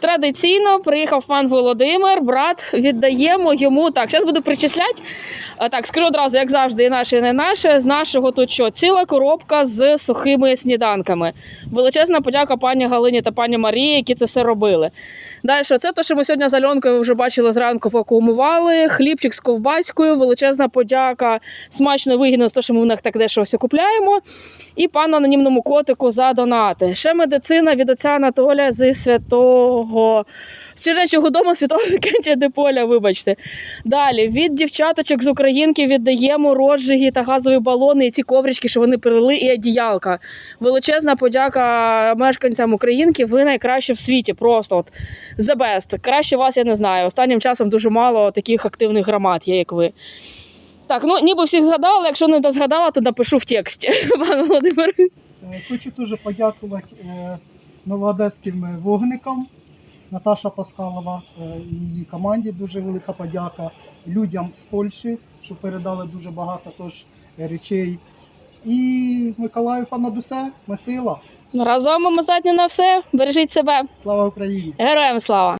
Традиційно приїхав пан Володимир, брат, віддаємо йому так. Зараз буду причисляти. Так, скажу одразу, як завжди, і наше, і не наше. З нашого тут що? Ціла коробка з сухими сніданками. Величезна подяка пані Галині та пані Марії, які це все робили. Далі, це те, що ми сьогодні з Альонкою вже бачили зранку вакуумували. Хлібчик з ковбаською, величезна подяка. Смачно вигідно з того, що ми в них так дешево все купляємо. І пану анонімному котику за донати. Ще медицина від отця Анатолія зі святого з Чернечого дому святого Вікенча Деполя, вибачте. Далі від дівчаточок з Українки віддаємо розжиги та газові балони і ці коврички, що вони перели, і одіялка. Величезна подяка мешканцям Українки. Ви найкраще в світі. Просто от the best. Краще вас я не знаю. Останнім часом дуже мало таких активних громад є, як ви. Так, ну ніби всіх згадала. Якщо не згадала, то напишу в тексті. Пан Володимир. Е, Хочу дуже подякувати е, новоодеським вогникам. Наташа Пасхалова е, і її команді дуже велика подяка. Людям з Польщі, що передали дуже багато тож е, речей. І Миколаю понад усе, ми сила. Разом ми здатні на все. Бережіть себе. Слава Україні! Героям слава!